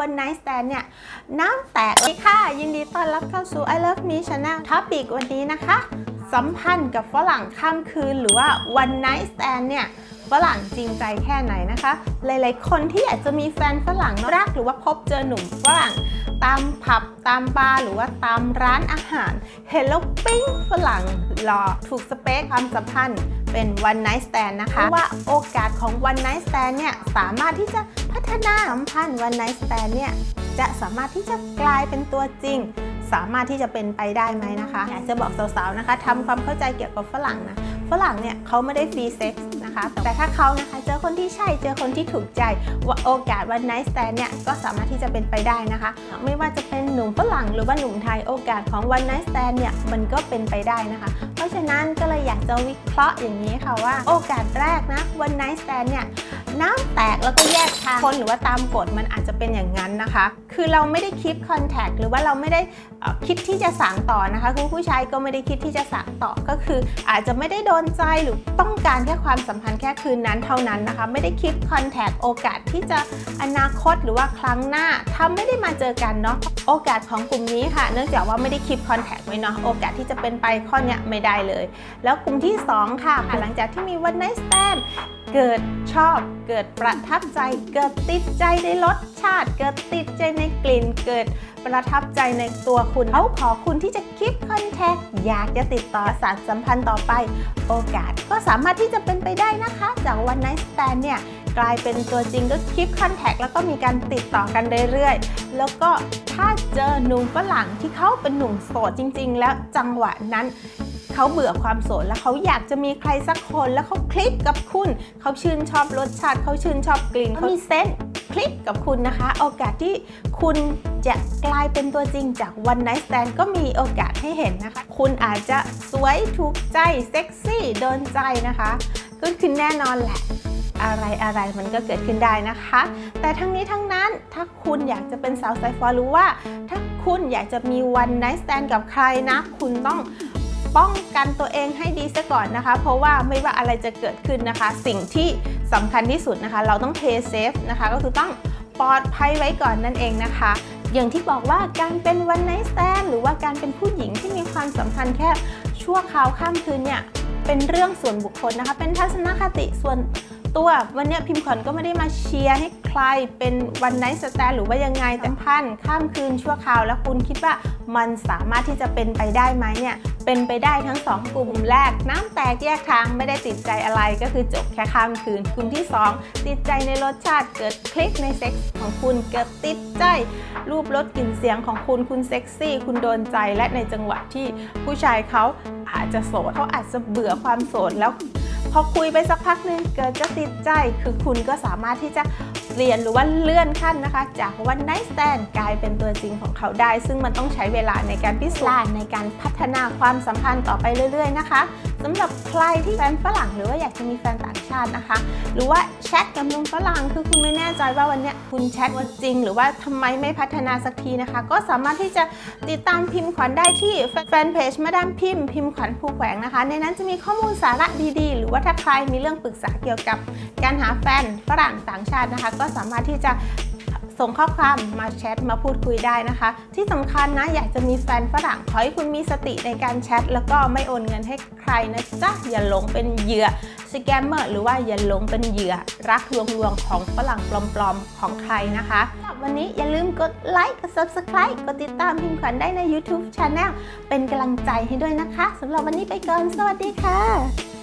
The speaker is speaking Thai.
วันไนท์สแตนเนี่ยน้ำแตกเลยค่ะ ยินดีต้อนรับเข้าสู่ I Love Me Channel ท็อปิกวันนี้นะคะ สัมพันธ์กับฝรั่งข้ามคืนหรือว่า one night stand เนี่ยฝรั่งจริงใจแค่ไหนนะคะ หลายๆ คนที่อยากจะมีแฟนฝรั่งรักหรือว่าพบเจอหนุ่มฝรั่ง ตามผับตามบาร์หรือว่าตามร้านอาหาร เห็นแล้วปิ้งฝรั่งหล่อถูกสเปคความสัมพันธ์เป็น one night stand นะคะว่าโอกาสของ one night stand เนี่ย สามารถที่จะ พัฒนาสัมพันธ์ one night stand เนี่ยจะสามารถที่จะกลายเป็นตัวจริง สามารถที่จะเป็นไปได้ไหมนะคะอยากจะบอกสาวๆนะคะทำความเข้าใจเกี่ยวกับฝรั่งนะฝรั่งเนี่ยเขาไม่ได้ฟรีเซ็กส์นะคะ แต่ถ้าเขานะคะเจอคนที่ใช่เจอคนที่ถูกใจว่าโอกาสวันไนท์สแตนเนี่ยก็สามารถที่จะเป็นไปได้นะคะ ไม่ว่าจะเป็นหนุ่มฝรั่งหรือว่าหนุ่มไทยโอกาสของวันไนท์สแตนเนี่ยมันก็เป็นไปได้นะคะ เพราะฉะนั้นก็เลยอยากจะวิเคราะห์อย่างนี้ค่ะว่า โอกาสแรกนะวันไนท์สแตนเนี่ย น้ำแตกแล้วก็แยกทางคนหรือว่าตามกฎมันอาจจะเป็นอย่างนั้นนะคะ คือเราไม่ได้คิดคอนแทคหรือว่าเราไม่ได้คิดที่จะสานต่อนะคะคุณผู้ชายก็ไม่ได้คิดที่จะสานต่อก็คืออาจจะไม่ได้โดนใจหรือต้องการแค่ความสัมพันธ์แค่คืนนั้นเท่านั้นนะคะ ไม่ได้คิดคอนแทคโอกาสที่จะอนาคตหรือว่าครั้งหน้าถ้าไม่ได้มาเจอกันเนาะโอกาสของกลุ่มนี้ค่ะ เนื่องจากว่าไม่ได้คิดคอนแทคไว้เนาะโอกาสที่จะเป็นไปข้อเนี้ยไม่ได้เลย แล้วกลุ่มที่สองค่ะหลังจากที่มีวันไนท์สแตน เกิดชอบเกิดประทับใจ เกิดติดใจในรสชาติ เกิดติดใจในกลิ่น เกิดประทับใจในตัวคุณเขาขอคุณที่จะคิดคอนแทคอยากจะติดต่อสารสัมพันธ์ต่อไป โอกาสก็สามารถที่จะเป็นไปได้นะคะ จากวันไนท์สแตนเนี่ยกลายเป็นตัวจริงก็คลิปคอนแทคแล้วก็มีการติดต่อกันเรื่อยๆ แล้วก็ถ้าเจอหนุ่มฝรั่งที่เขาเป็นหนุ่มโสดจริง ๆ แล้วจังหวะนั้น เขาเบื่อความโสดแล้วเขาอยากจะมีใครสักคนแล้วเขาคลิกกับคุณ เขาชื่นชอบรสชาติเขาชื่นชอบกลิ่นเขามีเซนส์คลิกกับคุณนะคะ โอกาสที่คุณจะกลายเป็นตัวจริงจากวันไนท์สแตนก็มีโอกาสให้เห็นนะคะ คุณอาจจะสวยถูกใจเซ็กซี่โดนใจนะคะ ก็คือแน่นอนแหละอะไรอะไรมันก็เกิดขึ้นได้นะคะ แต่ทั้งนี้ทั้งนั้นถ้าคุณอยากจะเป็นสาวไซฟอร์หรือว่า ถ้าคุณอยากจะมีวันไนท์สแตนกับใครนะ คุณต้อง ป้องกันตัวเองให้ดีซะก่อนนะคะ เพราะว่าไม่ว่าอะไรจะเกิดขึ้นนะคะ สิ่งที่สำคัญที่สุดนะคะ เราต้องเพย์เซฟนะคะ ก็คือต้องปลอดภัยไว้ก่อนนั่นเองนะคะ อย่างที่บอกว่าการเป็นวันไนท์สแซนหรือว่าการเป็นผู้หญิงที่มีความสัมพันธ์แค่ชั่วคราวข้ามคืนเนี่ยเป็นเรื่องส่วนบุคคลนะคะ เป็นทัศนคติส่วน ตัว วันนี้พิมพ์ขวัญก็ไม่ได้มาเชียร์ให้ใครเป็นวันไนท์สแตนหรือว่ายังไงแต่พันข้ามคืนชั่วคราว แล้วคุณคิดว่ามันสามารถที่จะเป็นไปได้ไหมเนี่ยเป็นไปได้ทั้งสองกลุ่มแรก น้ำแตกแยกทางไม่ได้ติดใจอะไรก็คือจบแค่ข้ามคืน กลุ่มที่ 2 ติดใจในรสชาติเกิดคลิกในเซ็กส์ของคุณเกิดติดใจ รูปรสกลิ่นเสียงของคุณคุณเซ็กซี่ คุณโดนใจและในจังหวะที่ผู้ชายเขาอาจจะโสดเขาอาจจะเบื่อความโสดแล้ว พอคุยไปสักพักหนึ่งเกิดจะติดใจ คือคุณก็สามารถที่จะ เปลี่ยนหรือว่าเลื่อนขั้นนะคะ จากวันไนท์สแตนกลายเป็นตัวจริงของเขาได้ ซึ่งมันต้องใช้เวลาในการพิสูจน์ในการพัฒนาความสัมพันธ์ต่อไปเรื่อย ๆ นะคะสำหรับใครที่แฟนฝรั่งหรือว่าอยากจะมีแฟนต่างชาตินะคะ หรือว่าแชทกับนุ่มฝรั่งคือคุณไม่แน่ใจว่าวันนี้คุณแชทว่าจริง หรือว่าทำไมไม่พัฒนาสักทีนะคะ ก็สามารถที่จะติดตามพิมพ์ขวัญได้ที่แฟนเพจมาดามพิมพ์พิมพ์ขวัญภูแขวงนะคะ ในนั้นจะมีข้อมูลสาระดีๆ หรือว่าถ้าใครมีเรื่องปรึกษาเกี่ยวกับ การหาแฟนฝรั่งต่างชาตินะคะ ก็สามารถที่จะส่งข้อความมาแชทมาพูดคุยได้นะคะ ที่สำคัญนะอยากจะมีแฟนฝรั่งขอให้คุณมีสติในการแชทแล้วก็ไม่โอนเงินให้ใครนะจ๊ะอย่าหลงเป็นเหยื่อสแกมเมอร์หรือว่าอย่าหลงเป็นเหยื่อ รักลวงๆของฝรั่งปลอมๆของใครนะคะสำหรับวันนี้อย่าลืมกดไลค์กด subscribe กดติดตามพิมพ์ขวัญได้ใน YouTube Channel เป็นกำลังใจให้ด้วยนะคะสำหรับวันนี้ไปก่อนสวัสดีค่ะ